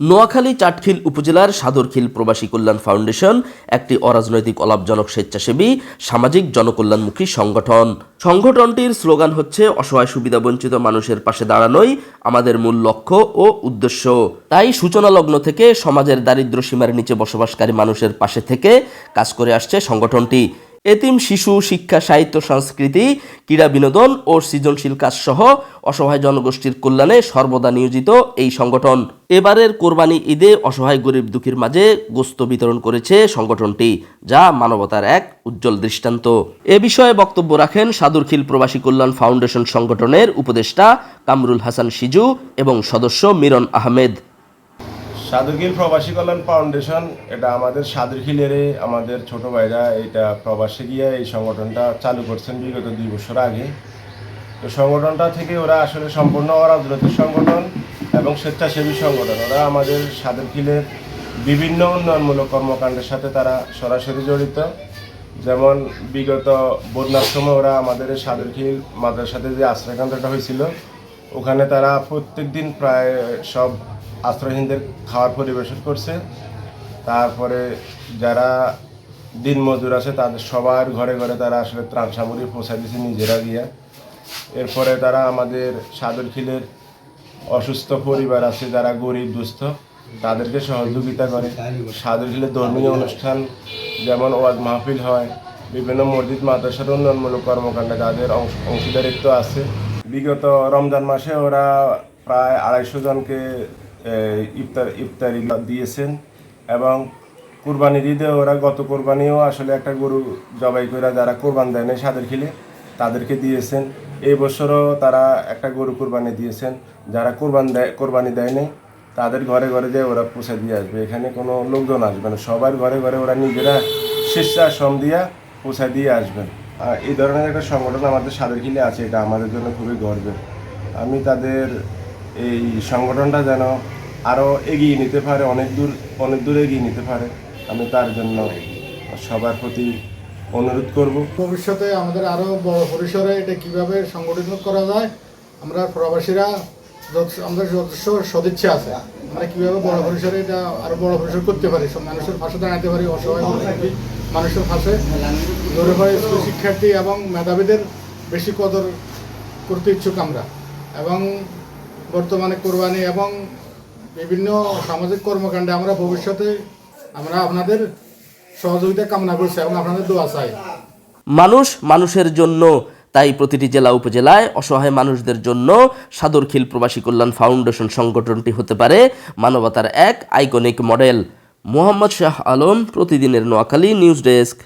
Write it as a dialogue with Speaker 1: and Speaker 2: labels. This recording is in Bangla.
Speaker 1: নোয়াখালী, চাটখিল উপজেলার সাদরখিল প্রবাসী কল্যাণ ফাউন্ডেশন একটি অরাজনৈতিক অলাভজনক স্বেচ্ছাসেবী সামাজিক জনকল্যাণমুখী সংগঠন। সংগঠনটির স্লোগান হচ্ছে, অসহায় সুবিধাবঞ্চিত মানুষের পাশে দাঁড়ানোই আমাদের মূল লক্ষ্য ও উদ্দেশ্য। তাই সূচনা লগ্ন থেকে সমাজের দারিদ্র্য সীমার নিচে বসবাসকারী মানুষের পাশে থেকে কাজ করে আসছে সংগঠনটি। এতিম শিশু, শিক্ষা, সাহিত্য, সংস্কৃতি, ক্রীড়া বিনোদন ও সৃজনশীল কাজ সহ অসহায় জনগোষ্ঠীর কল্যাণে সর্বদা নিয়োজিত এই সংগঠন। এবারের কোরবানি ঈদে অসহায় গরিব দুঃখীর মাঝে গোস্ত বিতরণ করেছে সংগঠনটি, যা মানবতার এক উজ্জ্বল দৃষ্টান্ত। এ বিষয়ে বক্তব্য রাখেন সাদুরখিল প্রবাসী কল্যাণ ফাউন্ডেশন সংগঠনের উপদেষ্টা কামরুল হাসান সিজু এবং সদস্য মিরন আহমেদ।
Speaker 2: সাধুখিল প্রবাসী কল্যাণ ফাউন্ডেশন, এটা আমাদের সাধুখিলের আমাদের ছোট ভাইরা এটা প্রবাসে গিয়ে এই সংগঠনটা চালু করছেন বিগত দুই বছর আগে। তো সংগঠনটা থেকে ওরা আসলে সম্পূর্ণ অরাজনৈতিক সংগঠন এবং স্বেচ্ছাসেবী সংগঠন। ওরা আমাদের সাধুখিলের বিভিন্ন উন্নয়নমূলক কর্মকাণ্ডের সাথে তারা সরাসরি জড়িত। যেমন বিগত বন্যার সময় ওরা আমাদের সাধুখিল মাদ্রাসাতে যে আশ্রয়কান্তটা হয়েছিল, ওখানে তারা প্রত্যেক দিন প্রায় সব আশ্রয়হীনদের খাওয়ার পরিবেশন করছে। তারপরে যারা দিনমজুর আছে, তাদের সবার ঘরে ঘরে তারা আসলে ত্রাণ সামগ্রী পৌঁছায় দিয়েছে নিজেরা দিয়ে এরপরে তারা আমাদের সাদরখিলের অসুস্থ পরিবার আছে, যারা গরিব, দুস্থ, তাদেরকে সহযোগিতা করে। সাদরখিলের ধর্মীয় অনুষ্ঠান যেমন ওয়াজ মাহফিল হয়, বিভিন্ন মসজিদ, মাদ্রাসার উন্নয়নমূলক কর্মকাণ্ডে তাদের অংশ- অংশীদারিত্ব আছে। বিগত রমজান মাসে ওরা প্রায় আড়াইশো জনকে ইফতার ইফতারি দিয়েছেন এবং কোরবানির ঈদে ওরা গত কোরবানিও আসলে একটা গরু জবাই করে যারা কোরবান দেয় নাই সাদের খিলে, তাদেরকে দিয়েছেন। এই বছরও তারা একটা গরু কোরবানি দিয়েছেন। যারা কোরবান দেয়, কোরবানি দেয় নাই, তাদের ঘরে ঘরে দিয়ে ওরা পৌঁছে দিয়ে আসবে। এখানে কোনো লোকজন আসবে না। সবার ঘরে ঘরে ওরা নিজেরা স্বেচ্ছাশ্রম দিয়া পৌঁছে দিয়ে আসবেন। এই ধরনের একটা সংগঠন আমাদের সাদেরখিলে আছে। এটা আমাদের জন্য খুবই গর্বের। আমি তাদের এই সংগঠনটা যেন আরও এগিয়ে নিতে পারে, অনেক দূর অনেক দূর এগিয়ে নিতে পারে, আমি তার জন্য সবার প্রতি অনুরোধ করব।
Speaker 3: ভবিষ্যতে আমাদের আরও পরিসরে এটা কীভাবে সংগঠিত করা যায়, আমরা প্রবাসীরা আমাদের যথেষ্ট সদিচ্ছা আছে। আমরা কীভাবে বড় পরিসরে এটা আরও বড় পরিসর করতে পারি, সব মানুষের পাশে দাঁড়াতে পারি, অসহায় মানুষের পাশে ধরে স্কুল শিক্ষার্থী এবং মেধাবীদের বেশি কদর করতে ইচ্ছুক আমরা। এবং বর্তমানে কোরবানি এবং বিভিন্ন সামাজিক কর্মকাণ্ডে আমরা ভবিষ্যতে আমরা আপনাদের সহযোগিতা কামনা করছি এবং আপনাদের দোয়া চাই।
Speaker 1: মানুষ মানুষের জন্য, তাই প্রতিটি জেলা উপজেলায় অসহায় মানুষদের জন্য সাদরখিল প্রবাসী কল্যাণ ফাউন্ডেশন সংগঠনটি হতে পারে মানবতার এক আইকনিক মডেল মোহাম্মদ শাহ আলম, প্রতিদিনের নোয়াখালী নিউজ ডেস্ক।